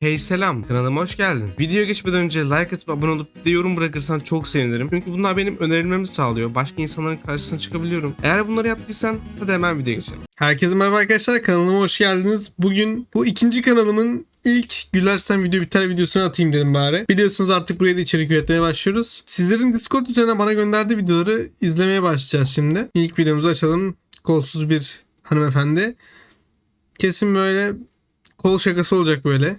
Hey selam kanalıma hoş geldin. Videoya geçmeden önce like atıp abone olup bir de yorum bırakırsan çok sevinirim. Çünkü bunlar benim önerilmemi sağlıyor. Başka insanların karşısına çıkabiliyorum. Eğer bunları yaptıysan hadi hemen videoya geçelim. Herkese merhaba arkadaşlar kanalıma hoş geldiniz. Bugün bu ikinci kanalımın ilk gülersen video biter videosunu atayım dedim bari. Biliyorsunuz artık buraya da içerik üretmeye başlıyoruz. Sizlerin Discord üzerinden bana gönderdiği videoları izlemeye başlayacağız şimdi. İlk videomuzu açalım. Kolsuz bir hanımefendi. Kesin böyle kol şakası olacak böyle.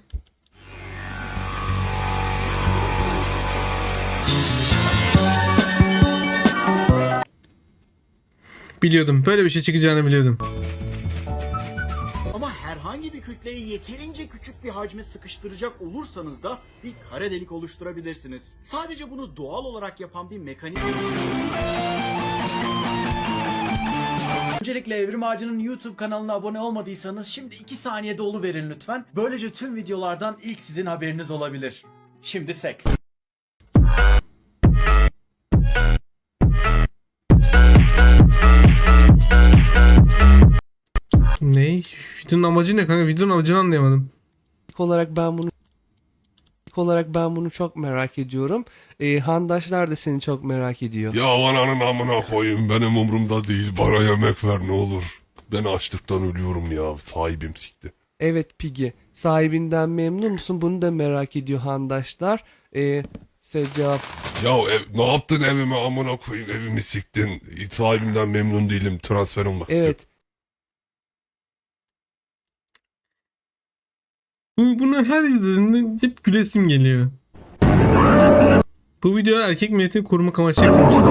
Biliyordum. Böyle bir şey çıkacağını biliyordum. Ama herhangi bir kütleyi yeterince küçük bir hacme sıkıştıracak olursanız da bir kara delik oluşturabilirsiniz. Sadece bunu doğal olarak yapan bir mekanizma... Öncelikle Evrim Ağacı'nın YouTube kanalına abone olmadıysanız şimdi 2 saniyede verin lütfen. Böylece tüm videolardan ilk sizin haberiniz olabilir. Şimdi seks. Ne? Videonun amacı ne kanka? Videonun amacını anlayamadım. İlk olarak ben bunu ilk olarak ben bunu çok merak ediyorum. Ee, handaşlar da seni çok merak ediyor. Ya ananın amına koyayım benim umurumda değil bana yemek ver ne olur. Ben açlıktan ölüyorum ya sahibim sikti. Evet Pigi, sahibinden memnun musun? Bunu da merak ediyor handaşlar. Ee, size cevap Ya ev, ne yaptın evime amına koyayım evimi siktin. Sahibimden memnun değilim transfer olmak istiyorum. evet. Bunu her izlediğimde hep gülesim geliyor. Bu video erkek milletini korumak amaçlı yapılmıştır.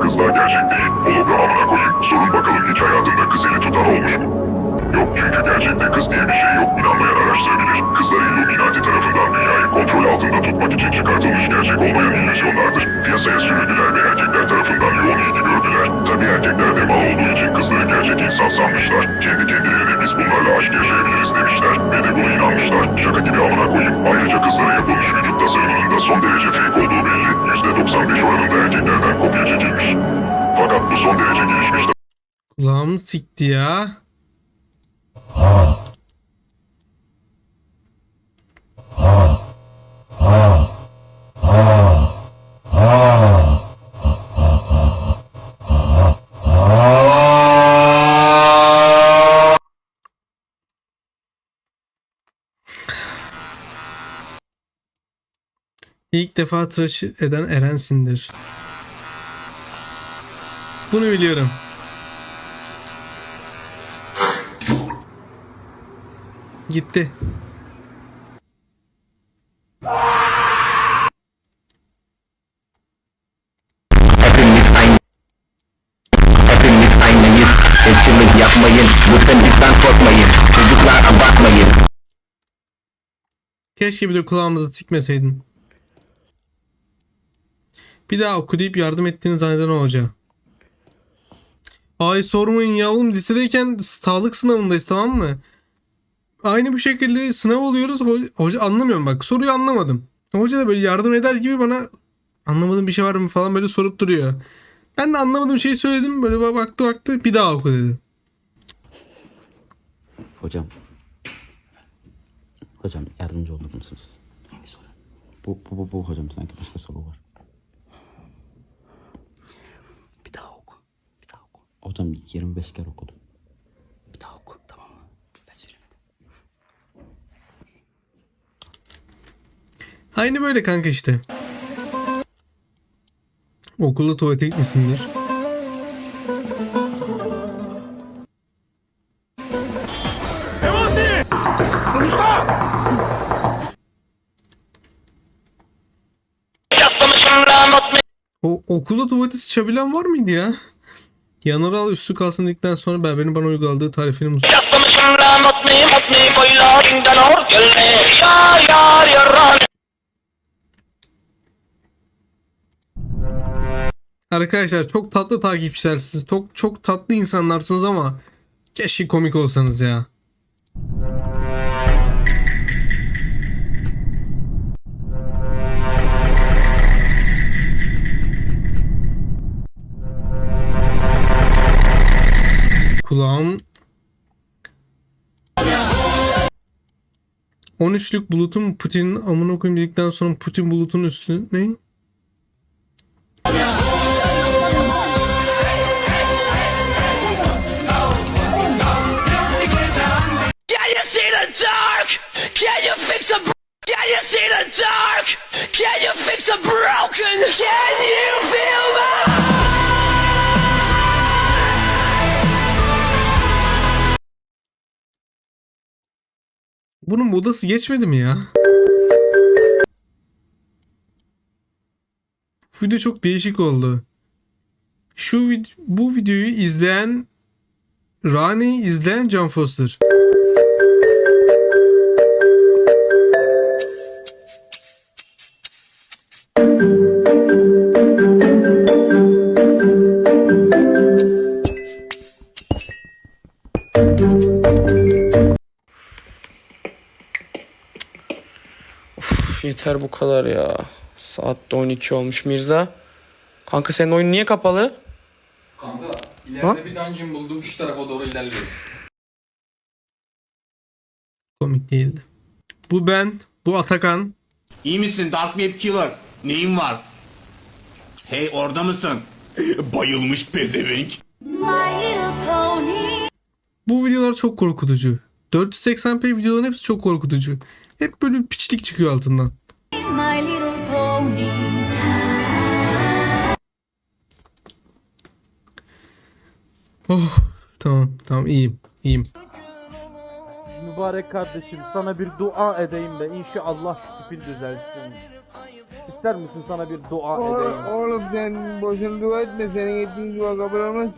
Kızlar gerçek değil. Hologram amına koyayım. Sorun bakalım hiç hayatında kız eli tutan olmuş mu? Yok çünkü gerçekte kız diye bir şey yok. İnanmayan araştırabilir. Kızlar Illuminati tarafından dünyayı kontrol altında tutmak için çıkartılmış gerçek olmayan illüzyonlardır. Piyasaya sürüldüler ve erkekler gerçek insan sanmışlar. Kendi kendilerine biz bunlarla aşk yaşayabiliriz demişler. Ve de buna inanmışlar. Şaka gibi amına koyayım. Ayrıca kızlara yapılmış vücut tasarımının da son derece fake olduğu belli. %95 oranında erkeklerden kopya çekilmiş. Fakat bu son derece gelişmiş Kulağım sikti ya. İlk defa tıraş eden Eren'sindir. Bunu biliyorum. Gitti. Seçimi yapmayın lütfen korkmayın Çocuklar abartmayın Keşke bir de kulağımızı sikmeseydin. Bir daha oku deyip yardım ettiğini zanneden o hoca. Ay sormayın ya oğlum lisedeyken sağlık sınavındayız tamam mı? Aynı bu şekilde sınav oluyoruz. Ho- Hoca anlamıyorum bak soruyu anlamadım. Hoca da böyle yardım eder gibi bana anlamadığım bir şey var mı falan böyle sorup duruyor. Ben de anlamadığım şeyi söyledim böyle ba- baktı baktı bir daha oku dedi. Hocam. Hocam yardımcı olur musunuz? Hangi soru? Bu, bu, bu, bu hocam sanki başka soru var. Bir daha oku. Bir daha oku. Hocam 25 kere okudum. Bir daha oku tamam mı? Ben söylemedim. Aynı böyle kanka işte. Okulda tuvalete gitmişsindir. O okulda tuvalete sıçabilen var mıydı ya? Yanarı al üstü kalsın dedikten sonra berberin bana uyguladığı tarifini mus- Arkadaşlar çok tatlı takipçilersiniz. Çok çok tatlı insanlarsınız ama keşke komik olsanız ya. Kulağım 13'lük bulutun Putin'in amına koyayım dedikten sonra Putin bulutun üstü ne? Can you fix a Can you see the dark? Can you fix a broken? Can you feel my Bunun modası geçmedi mi ya? Bu video çok değişik oldu. Şu vid- bu videoyu izleyen Rane'yi izleyen Can Foster. Yeter bu kadar ya. Saat de 12 olmuş Mirza. Kanka senin oyun niye kapalı? Kanka Ha? ileride bir dungeon buldum şu tarafa doğru ilerliyorum. Komik değildi. Bu ben, bu Atakan. İyi misin Dark Web Killer? Neyin var? Hey orada mısın? Bayılmış pezevenk. Bu videolar çok korkutucu. 480p videoların hepsi çok korkutucu. Hep böyle bir piçlik çıkıyor altından. Oh, tamam tamam iyiyim iyiyim. Mübarek kardeşim sana bir dua edeyim de inşallah şu tipin düzelsin. İster misin sana bir dua edeyim? Oğlum sen boşuna dua etme. Senin ettiğin dua kabul olmaz.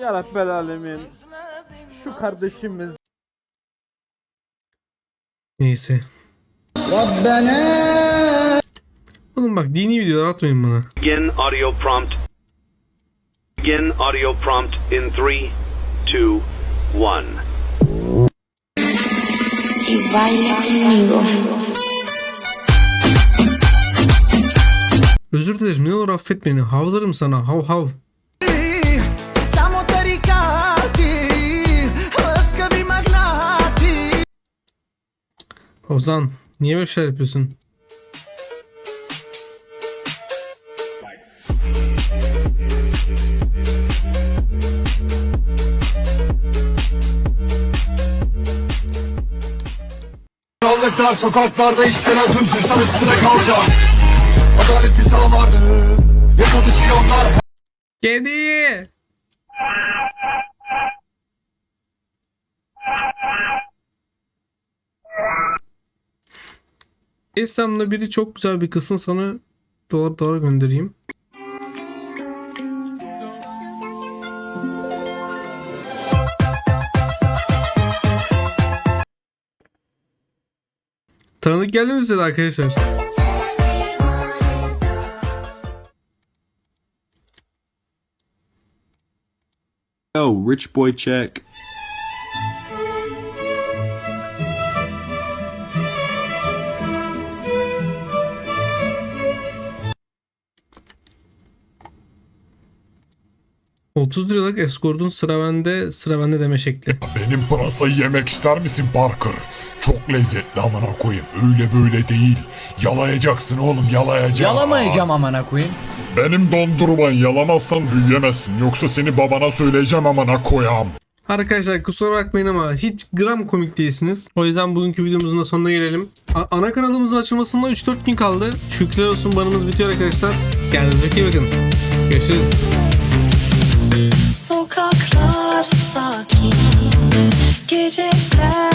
Ya Rabbel Alemin. Şu kardeşimiz Neyse. Oğlum bak dini videolar atmayın bana. Begin audio prompt. Begin audio prompt in 3, 2, 1. Özür dilerim ne olur affet beni. Havlarım sana hav hav. Ozan niye böyle şeyler yapıyorsun? Krallıklar sokaklarda işlenen tüm suçlar üstüne kalacak. Adaleti sağlar. Ve pozisyonlar Kedi. İslam'da biri çok güzel bir kızsın sana doğru doğru göndereyim. Tanıdık geldi mi size de arkadaşlar? Oh, rich boy check. ...30 liralık eskortun sıra bende, sıra bende deme şekli. Benim pırasayı yemek ister misin Parker? Çok lezzetli amına koyayım. Öyle böyle değil. Yalayacaksın oğlum yalayacaksın. Yalamayacağım amına koyayım. Benim dondurman yalamazsan büyüyemezsin. Yoksa seni babana söyleyeceğim amına koyam. Arkadaşlar kusura bakmayın ama hiç gram komik değilsiniz. O yüzden bugünkü videomuzun da sonuna gelelim. A- ana kanalımızın açılmasında 3-4 gün kaldı. Şükürler olsun banımız bitiyor arkadaşlar. Kendinize iyi bakın. Görüşürüz. Sokaklar sakin Geceler